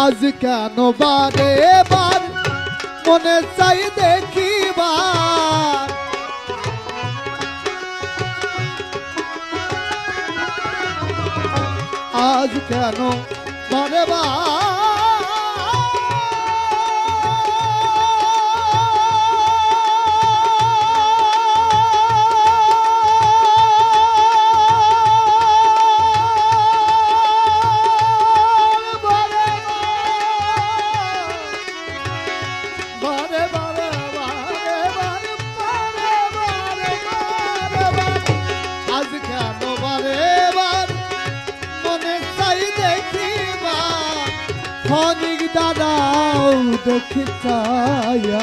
আজ কেন বারে বার মনে চাই দেখিবার। আজ কেন বারে বারে দেখি চায়া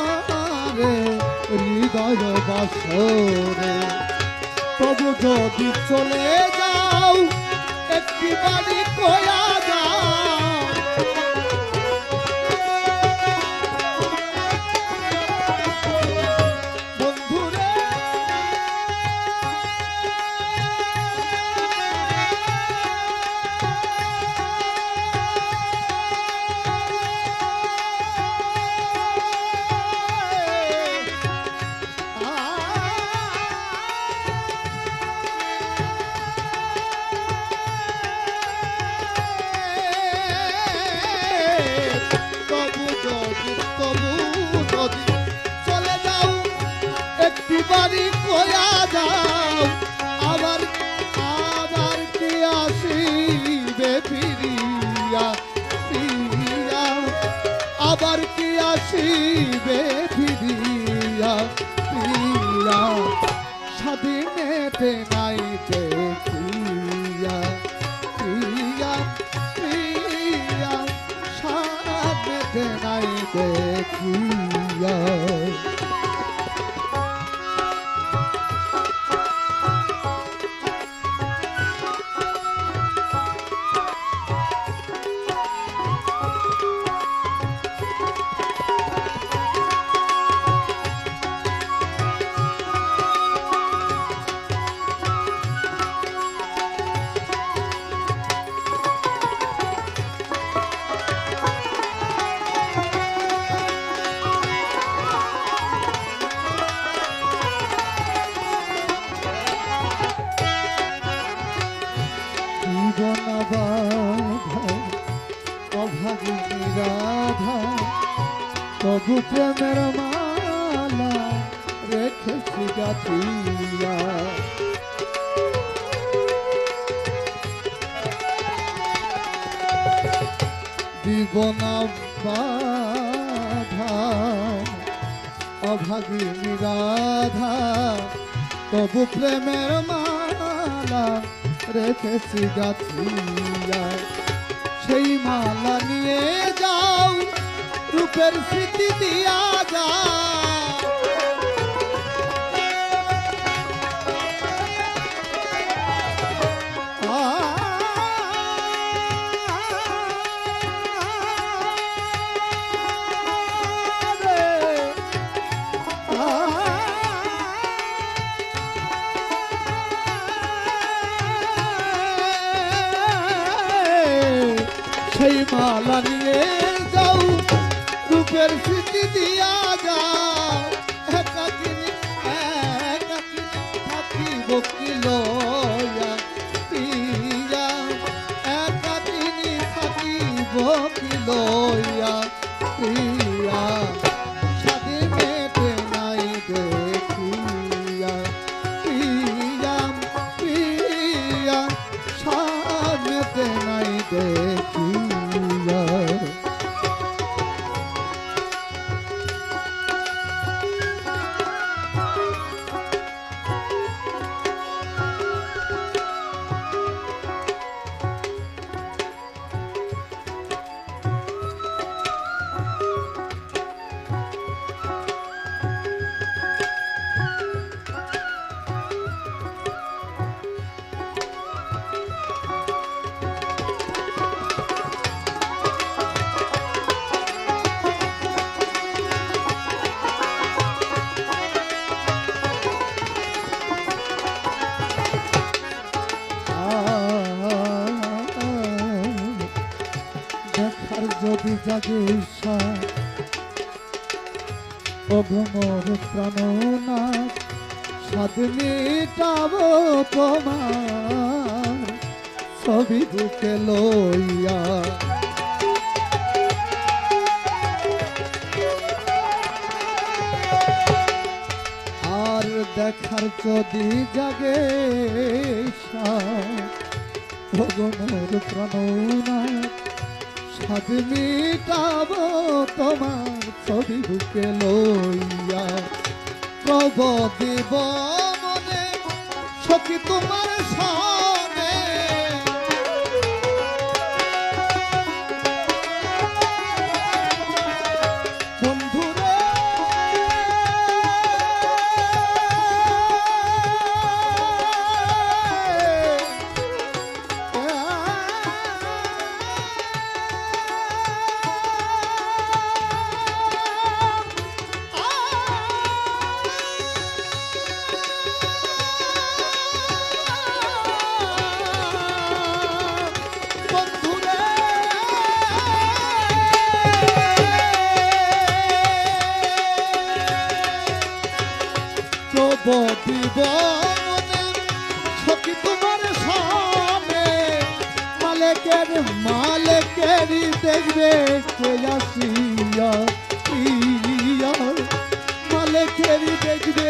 হৃদয় বাসরে। তবু যদি চলে যাও একটি বাড়ি কয়া বাড়ি কয়া যাও, আবার আবার কে আসিবে ফিরিয়া ফিরিয়া? আবার কে আসিবে ফিরিয়া ফিরিয়া? স্বাধীনেতে নাই দেখিয়া বাধা অভাগিনী রাধা তবু প্রেমের মালা রেখেছি গাথিয়া জীবন বাধা অভাগিনী রাধা তবু প্রেমের মালা রেখেছি গাছিয়া সেই মালা নিয়ে যাও রূপের স্মৃতি দিয়া যাও। যদি জাগে ঈর্ষা অঘমর প্রাণনা সাদ মেটাব তোমার, ছবি বুকে লইয়া। আর দেখার যদি জাগে ভগনর প্রাণনা সাদ মিটাব তোমার ছবি বুকে লইয়া। প্রভ দেব মনে সখী তোমার সনে মনে সখী তোমার সামনে মালেকের মালেকেরই দেখবে কে আসিয়া প্রিয়া মালেকেরই দেখবে।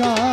দেখি